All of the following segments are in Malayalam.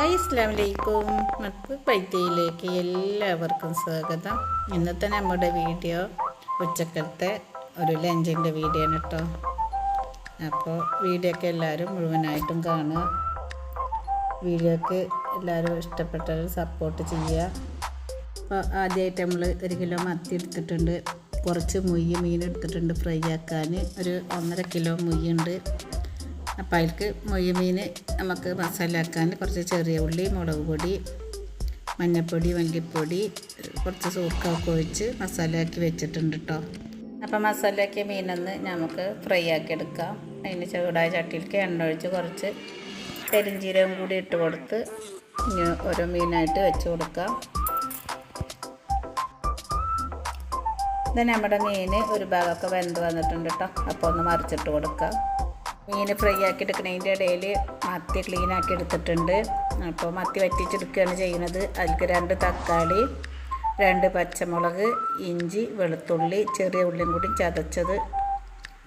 ഹായ് ഇസ്ലാം ലൈക്കും മത്ത് പൈത്തയിലേക്ക് എല്ലാവർക്കും സ്വാഗതം. ഇന്നത്തെ നമ്മുടെ വീഡിയോ ഉച്ചക്കത്തെ ഒരു ലഞ്ചിന്റെ വീഡിയോ ആണ് കേട്ടോ. അപ്പോൾ വീഡിയോ ഒക്കെ എല്ലാവരും മുഴുവനായിട്ടും കാണുക. വീഡിയോക്ക് എല്ലാവരും ഇഷ്ടപ്പെട്ടാൽ സപ്പോർട്ട് ചെയ്യുക. അപ്പോൾ ആദ്യമായിട്ട് നമ്മൾ ഒരു കിലോ മത്തി എടുത്തിട്ടുണ്ട്. കുറച്ച് മുയ്യ് മീൻ എടുത്തിട്ടുണ്ട് ഫ്രൈ ആക്കാൻ. ഒരു ഒന്നര കിലോ മുയ്യുണ്ട്. അപ്പോൾ അതിൽക്ക് മൊയ്യ മീൻ നമുക്ക് മസാല ആക്കാൻ കുറച്ച് ചെറിയ ഉള്ളി മുളക് പൊടി മഞ്ഞൾപ്പൊടി മല്ലിപ്പൊടി കുറച്ച് സൂക്കൊക്കെ ഒഴിച്ച് മസാല ആക്കി വെച്ചിട്ടുണ്ട് കേട്ടോ അപ്പോൾ മസാലയാക്കിയ മീനൊന്ന് നമുക്ക് ഫ്രൈ ആക്കി എടുക്കാം. അതിന് ചൂടായ ചട്ടിയിലേക്ക് എണ്ണ ഒഴിച്ച് കുറച്ച് പെരിഞ്ചീരകം കൂടി ഇട്ട് കൊടുത്ത് ഇനി ഓരോ മീനായിട്ട് വെച്ച് കൊടുക്കാം. ഇത് നമ്മുടെ മീൻ ഒരു ഭാഗമൊക്കെ വെന്ത് വന്നിട്ടുണ്ട് കേട്ടോ അപ്പോൾ ഒന്ന് മറിച്ചിട്ട് കൊടുക്കാം. മീൻ ഫ്രൈ ആക്കി എടുക്കുന്നതിന്റെ ഇടയിൽ മത്തി ക്ലീൻ ആക്കി എടുത്തിട്ടുണ്ട്. അപ്പോൾ മത്തി വറ്റിച്ചെടുക്കുകയാണ് ചെയ്യുന്നത്. അതിലേക്ക് രണ്ട് തക്കാളി രണ്ട് പച്ചമുളക് ഇഞ്ചി വെളുത്തുള്ളി ചെറിയ ഉള്ളിയും കൂടി ചതച്ചത്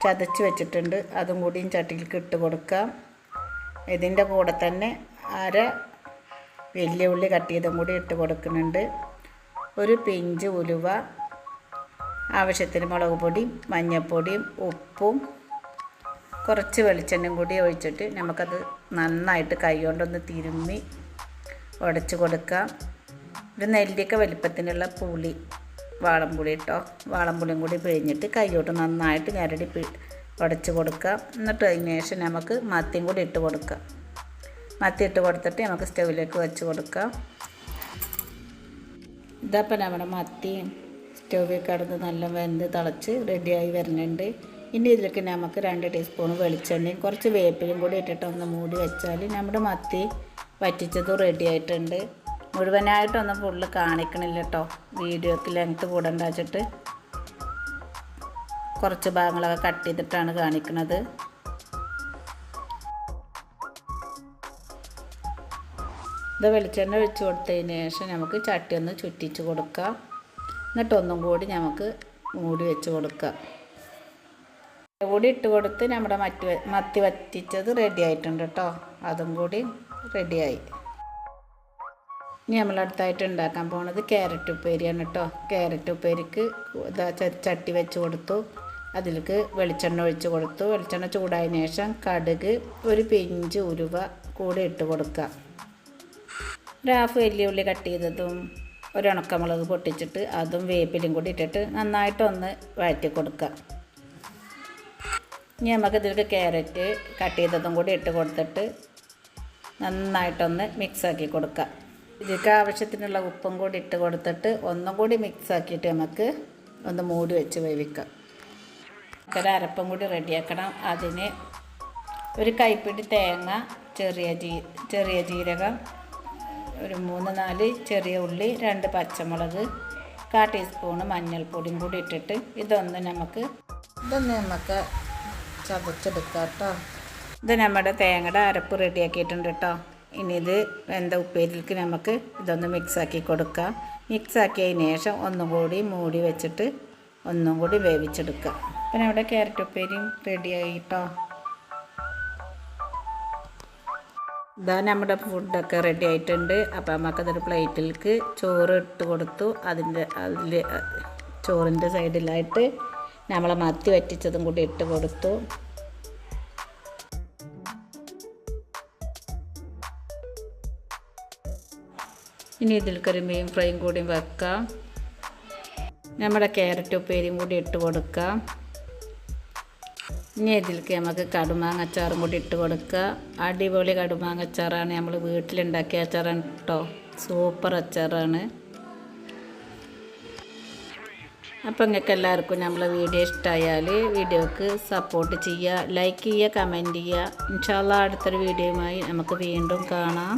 ചതച്ച് വെച്ചിട്ടുണ്ട്. അതും കൂടിയും ചട്ടിയിലേക്ക് ഇട്ട് കൊടുക്കാം. ഇതിന്റെ കൂടെ തന്നെ അര വലിയ ഉള്ളി കട്ട് ചെയ്തും കൂടി ഇട്ട് കൊടുക്കുന്നുണ്ട്. ഒരു പിഞ്ച് ഉലുവ ആവശ്യത്തിന് മുളക് പൊടിയും മഞ്ഞൾപ്പൊടിയും ഉപ്പും കുറച്ച് വെളിച്ചെണ്ണയും കൂടി ഒഴിച്ചിട്ട് നമുക്കത് നന്നായിട്ട് കൈ കൊണ്ടൊന്ന് തിരുമ്മി ഉടച്ച് കൊടുക്കാം ഒരു നെല്ലിക്ക വലിപ്പത്തിനുള്ള പുളി വാളംപുളി ഇട്ടോ വാളംപുളിയും കൂടി പിഴിഞ്ഞിട്ട് കൈയോട്ട് നന്നായിട്ട് ഞരടി പി ഉടച്ച് കൊടുക്കാം എന്നിട്ട് അതിന് ശേഷം നമുക്ക് മത്തിയും കൂടി ഇട്ട് കൊടുക്കാം മത്തി ഇട്ട് കൊടുത്തിട്ട് നമുക്ക് സ്റ്റൗവിലേക്ക് വെച്ച് കൊടുക്കാം ഇതപ്പം നമ്മുടെ മത്തിയും സ്റ്റൗവിൽ കിടന്ന് നല്ല വെന്ത് തിളച്ച് റെഡിയായി വരുന്നുണ്ട്. ഇനി ഇതിലേക്ക് നമുക്ക് രണ്ട് ടീസ്പൂൺ വെളിച്ചെണ്ണയും കുറച്ച് വേപ്പിലും കൂടി ഇട്ടിട്ട് ഒന്ന് മൂടി വെച്ചാൽ നമ്മുടെ മത്തി വറ്റിച്ചത് റെഡി ആയിട്ടുണ്ട്. മുഴുവനായിട്ടൊന്നും ഫുള്ള് കാണിക്കണില്ല കേട്ടോ വീഡിയോക്ക് ലെങ്ത്ത് കൂടണ്ട വെച്ചിട്ട്. കുറച്ച് ഭാഗങ്ങളൊക്കെ കട്ട് ചെയ്തിട്ടാണ് കാണിക്കുന്നത് ഇത് വെളിച്ചെണ്ണ ഒഴിച്ച് കൊടുത്തതിന് ശേഷം നമുക്ക് ചട്ടി ഒന്ന് ചുറ്റിച്ച് കൊടുക്കാം. എന്നിട്ടൊന്നും കൂടി നമുക്ക് മൂടി വെച്ച് കൊടുക്കാം. കൂടി ഇട്ട് കൊടുത്ത് നമ്മുടെ മറ്റ് മത്തി വറ്റിച്ചത് റെഡി ആയിട്ടുണ്ട് കേട്ടോ. അതും കൂടി റെഡിയായി ഇനി നമ്മളടുത്തായിട്ട് ഉണ്ടാക്കാൻ പോണത് ക്യാരറ്റ് ഉപ്പേരിയാണ് കേട്ടോ. ക്യാരറ്റ് ഉപ്പേരിക്ക് ഇതാ ചട്ടി വെച്ച് കൊടുത്തു. അതിലേക്ക് വെളിച്ചെണ്ണ ഒഴിച്ച് കൊടുത്തു. വെളിച്ചെണ്ണ ചൂടായതിനു ശേഷം കടുക് ഒരു പിഞ്ച് ഉരുവ കൂടി ഇട്ട് കൊടുക്കുക. ഒരു ഹാഫ് വലിയ ഉള്ളി കട്ട് ചെയ്തതും ഒരു ഉണക്കമുളക് പൊട്ടിച്ചിട്ട് അതും വേപ്പിലും കൂടി ഇട്ടിട്ട് നന്നായിട്ടൊന്ന് വഴറ്റി കൊടുക്കുക. ഇനി നമുക്ക് ഇതിലേക്ക് ക്യാരറ്റ് കട്ട് ചെയ്തതും കൂടി ഇട്ട് കൊടുത്തിട്ട് നന്നായിട്ടൊന്ന് മിക്സാക്കി കൊടുക്കുക ഇതിലേക്ക് ആവശ്യത്തിനുള്ള ഉപ്പും കൂടി ഇട്ട് കൊടുത്തിട്ട് ഒന്നും കൂടി മിക്സാക്കിയിട്ട് നമുക്ക് ഒന്ന് മൂടി വെച്ച് വേവിക്കാം. ഒരു അരപ്പും കൂടി റെഡിയാക്കണം അതിന് ഒരു കൈപ്പിടി തേങ്ങ ചെറിയ ജീ ചെറിയ ജീരകം ഒരു മൂന്ന് നാല് ചെറിയ ഉള്ളി രണ്ട് പച്ചമുളക് കാ ടീസ്പൂണ് മഞ്ഞൾപ്പൊടിയും കൂടി ഇട്ടിട്ട് ഇതൊന്ന് നമുക്ക് ഇതൊന്ന് നമുക്ക് ചതച്ചെടുക്കാം കേട്ടോ ഇത് നമ്മുടെ തേങ്ങയുടെ അരപ്പ് റെഡിയാക്കിയിട്ടുണ്ട് കേട്ടോ. ഇനി ഇത് വെന്ത ഉപ്പേരിക്ക് നമുക്ക് ഇതൊന്ന് മിക്സാക്കി കൊടുക്കാം. മിക്സാക്കിയതിന് ശേഷം ഒന്നും കൂടി മൂടി വെച്ചിട്ട് ഒന്നും കൂടി വേവിച്ചെടുക്കുക. അപ്പം നമ്മുടെ ക്യാരറ്റ് ഉപ്പേരിയും റെഡിയായി കേട്ടോ. ഇതാ നമ്മുടെ ഫുഡൊക്കെ റെഡി ആയിട്ടുണ്ട്. അപ്പം നമുക്കതൊരു പ്ലേറ്റിലേക്ക് ചോറ് ഇട്ട് കൊടുത്തു. അതിന്റെ അതിൽ ചോറിന്റെ സൈഡിലായിട്ട് നമ്മളെ മത്തി വറ്റിച്ചതും കൂടി ഇട്ട് കൊടുത്തു. ഇനി ഇതിൽ കരിമീൻ ഫ്രൈയും കൂടി വെക്കാം. നമ്മുടെ ക്യാരറ്റ് ഉപ്പേരിയും കൂടി ഇട്ട് കൊടുക്കാം. ഇനി ഇതിലേക്ക് നമുക്ക് കടുമാങ്ങച്ചാറും കൂടി ഇട്ട് കൊടുക്കുക അടിപൊളി കടുമാങ്ങച്ചാറാണ്. നമ്മൾ വീട്ടിലുണ്ടാക്കിയ അച്ചാറാണ് കേട്ടോ സൂപ്പർ അച്ചാറാണ്. അപ്പോൾ നിങ്ങൾക്ക് എല്ലാവർക്കും നമ്മളെ വീഡിയോ ഇഷ്ടമായാൽ വീഡിയോക്ക് സപ്പോർട്ട് ചെയ്യുക ലൈക്ക് ചെയ്യുക കമന്റ് ചെയ്യുക ഇൻഷാല്ല അടുത്തൊരു വീഡിയോയുമായി നമുക്ക് വീണ്ടും കാണാം.